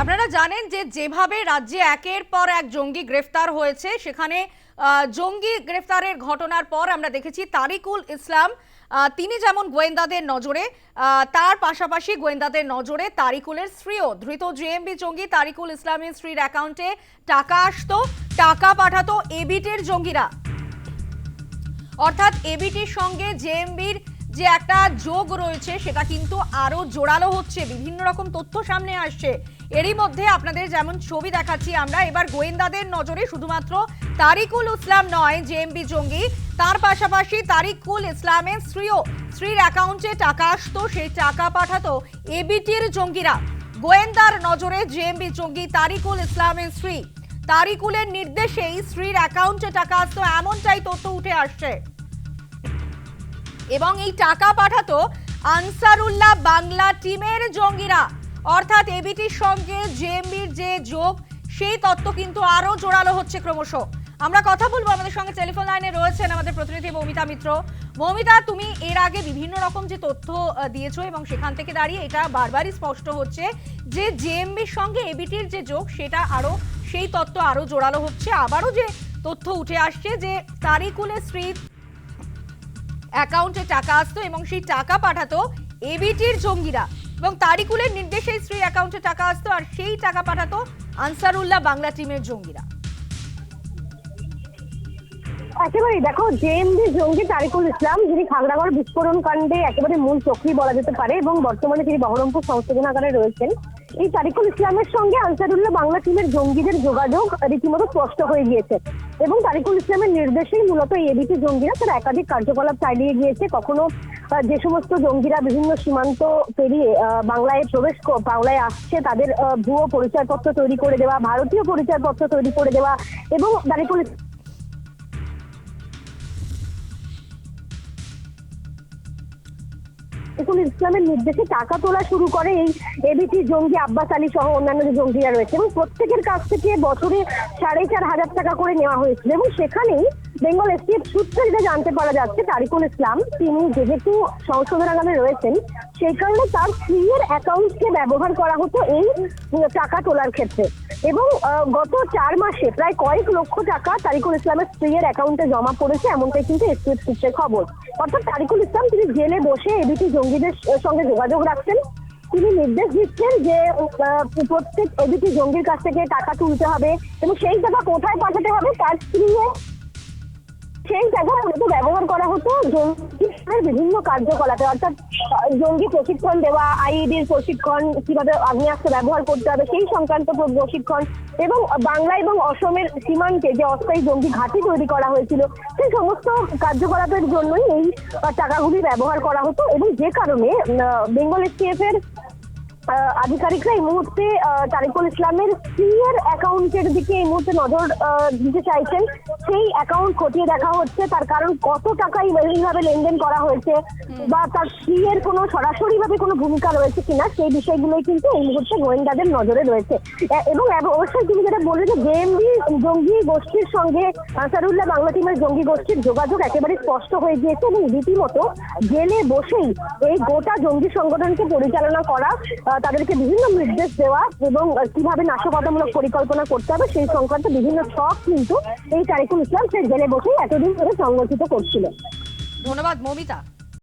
আপনারা জানেন যে যেভাবে রাজ্যে একের পর এক জঙ্গি গ্রেফতার হয়েছে, সেখানে জঙ্গি গ্রেফতারের ঘটনার পর আমরা দেখেছি তারিকুল ইসলাম তিনি যেমন গোয়েন্দাদের নজরে তার পাশাপাশি গোয়েন্দাদের নজরে তারিকুলের স্ত্রীও। ধৃত জেএমবি জঙ্গি তারিকুল ইসলামের স্ত্রীর অ্যাকাউন্টে টাকা আসতো, টাকা পাঠাতো এবিটির জঙ্গিরা। অর্থাৎ এবিটির সঙ্গে জেএমবির যে একটা যোগ রয়েছে, সেটা কিন্তু আরও জোরালো হচ্ছে, বিভিন্ন রকম তথ্য সামনে আসছে। এরই মধ্যে আপনাদের যেমন ছবি দেখাচ্ছি আমরা, এবার গোয়েন্দাদের নজরে শুধুমাত্র তারিকুল ইসলাম নয়, জেএমবি জঙ্গি, তার পাশাপাশি তারিকুল ইসলামের স্ত্রীও। স্ত্রীর অ্যাকাউন্টে টাকা আসতো, সেই টাকা পাঠাতো এবিটির জঙ্গিরা। গোয়েন্দার নজরে জেএমবি জঙ্গি তারিকুল ইসলামের স্ত্রী। তারিকুলের নির্দেশেই স্ত্রীর অ্যাকাউন্টে টাকা আসতো, এমনটাই তথ্য উঠে আসছে। এবং এই টাকা পাঠাতো আনসারুল্লাহ বাংলা টিমের জঙ্গিরা। অর্থাৎ এবিটির সঙ্গে জেএমবির যে যোগ, সেই তত্ত্ব কিন্তু আরও জোরালো হচ্ছে ক্রমশ। আমরা কথা বলব আমাদের সঙ্গে টেলিফোন লাইনে রয়েছেন আমাদের প্রতিনিধি মৌমিতা মিত্র। মৌমিতা, তুমি এর আগে বিভিন্ন রকম যে তথ্য দিয়েছ এবং সেখান থেকে দাঁড়িয়ে এটা বারবারই স্পষ্ট হচ্ছে যে জেএমবির সঙ্গে এবিটির যে যোগ, সেটা আরও সেই তত্ত্ব আরও জোরালো হচ্ছে। আবারও যে তথ্য উঠে আসছে যে তারিকুলের স্ত্রী অ্যাকাউন্টে টাকা আসতো এবং সেই টাকা পাঠাতো এবিটির জঙ্গিরা। এবং তারিকুলের নির্দেশে স্ত্রীর অ্যাকাউন্টে টাকা আসতো আর সেই টাকা পাঠাতো আনসারুল্লাহ বাংলা টিমের জঙ্গিরা। একেবারেই দেখো জেএমডি জঙ্গি তারিকুল ইসলাম, যিনি খাগড়াগড় বিস্ফোরণ কাণ্ডে একেবারে মূল চক্রী বলা যেতে পারে এবং বর্তমানে তিনি বহরমপুর সংশোধনাগারে রয়েছেন। এই তারিকুল ইসলামের সঙ্গে আনসারুল্লাহ বাংলা টিমের জঙ্গিদের যোগাযোগ রীতিমতো স্পষ্ট হয়ে গিয়েছে। এবং তারিকুল ইসলামের নির্দেশেই মূলত এবিটি জঙ্গিরা তারা একাধিক কার্যকলাপ চালিয়ে গিয়েছে। কখনো যে সমস্ত জঙ্গিরা বিভিন্ন সীমান্ত পেরিয়ে বাংলায় প্রবেশ বাংলায় আসছে, তাদের ভুয়ো পরিচয়পত্র তৈরি করে দেওয়া, ভারতীয় পরিচয়পত্র তৈরি করে দেওয়া এবং তারিকুল রফিকুল ইসলামের নির্দেশে টাকা তোলা শুরু করে এই এবিটি জঙ্গি, আব্বাস আলী সহ অন্যান্য যে জঙ্গিরা রয়েছে। এবং প্রত্যেকের কাছ থেকে বছরে সাড়ে চার হাজার টাকা করে নেওয়া হয়েছিল। এবং সেখানেই বেঙ্গল এসটিএফ সূত্রে যেটা জানতে পারা যাচ্ছে তারিকুল ইসলাম। তিনি যেহেতু সংশোধনাগারে রয়েছেন, সেই কারণে তার স্ত্রীর অ্যাকাউন্টকে ব্যবহার করা হতো এই টাকা তোলার ক্ষেত্রে। এবং গত চার মাসে প্রায় কয়েক লক্ষ টাকা তারিকুল ইসলামের স্ত্রীর অ্যাকাউন্টে জমা পড়েছে, এমনটাই কিন্তু এসটিএফ সূত্রে খবর। অর্থাৎ তারিকুল ইসলাম তিনি জেলে বসে এবিটি জঙ্গিদের সঙ্গে যোগাযোগ রাখছেন। তিনি নির্দেশ দিচ্ছেন যে প্রত্যেক এবিটি জঙ্গির কাছ থেকে টাকা তুলতে হবে এবং সেই টাকা কোথায় পাঠাতে হবে তার স্ত্রীও সেই টাকা মূলত ব্যবহার করা হতো। জঙ্গির বিভিন্ন কার্যকলাপে, অর্থাৎ জঙ্গি প্রশিক্ষণ দেওয়া, আইইডির প্রশিক্ষণ, কীভাবে আগ্নেয়াস্ত্র ব্যবহার করতে হবে, সেই সংক্রান্ত প্রশিক্ষণ এবং বাংলা এবং অসমের সীমান্তে যে অস্থায়ী জঙ্গি ঘাঁটি তৈরি করা হয়েছিল, সেই সমস্ত কার্যকলাপের জন্যই এই টাকাগুলি ব্যবহার করা হতো এবং যে কারণে বেঙ্গল এসটিএফ এর আধিকারিকরা এই মুহূর্তে আহ, তারিকুল ইসলামের স্ত্রীর অ্যাকাউন্টের দিকে এই মুহূর্তে নজর দিতে চাইছেন। সেই অ্যাকাউন্ট খতিয়ে দেখা হচ্ছে তার কারণ কত টাকা এইভাবে লেনদেন করা হয়েছে বা তার স্ত্রীর কোনো সরাসরি ভাবে কোনো ভূমিকা রয়েছে কিনা সেই বিষয়গুলোই কিন্তু এই মুহূর্তে গোয়েন্দাদের নজরে রয়েছে। এবং অবশ্যই তিনি যেটা বললে যে জেএমবি জঙ্গি গোষ্ঠীর সঙ্গে আনসারুল্লাহ বাংলা টিমের জঙ্গি গোষ্ঠীর যোগাযোগ একেবারে স্পষ্ট হয়ে গিয়েছে এবং রীতিমতো জেলে বসেই এই গোটা জঙ্গি সংগঠনকে পরিচালনা করা তাদেরকে বিভিন্ন নির্দেশ দেওয়া এবং কীভাবে নাশকতামূলক পরিকল্পনা করতে হবে সেই সংক্রান্ত বিভিন্ন ছক কিন্তু এই তারিকুল ইসলাম সে জেলে বসেই এতদিন ধরে সংগঠিত করছিল ধন্যবাদ, মৌমিতা।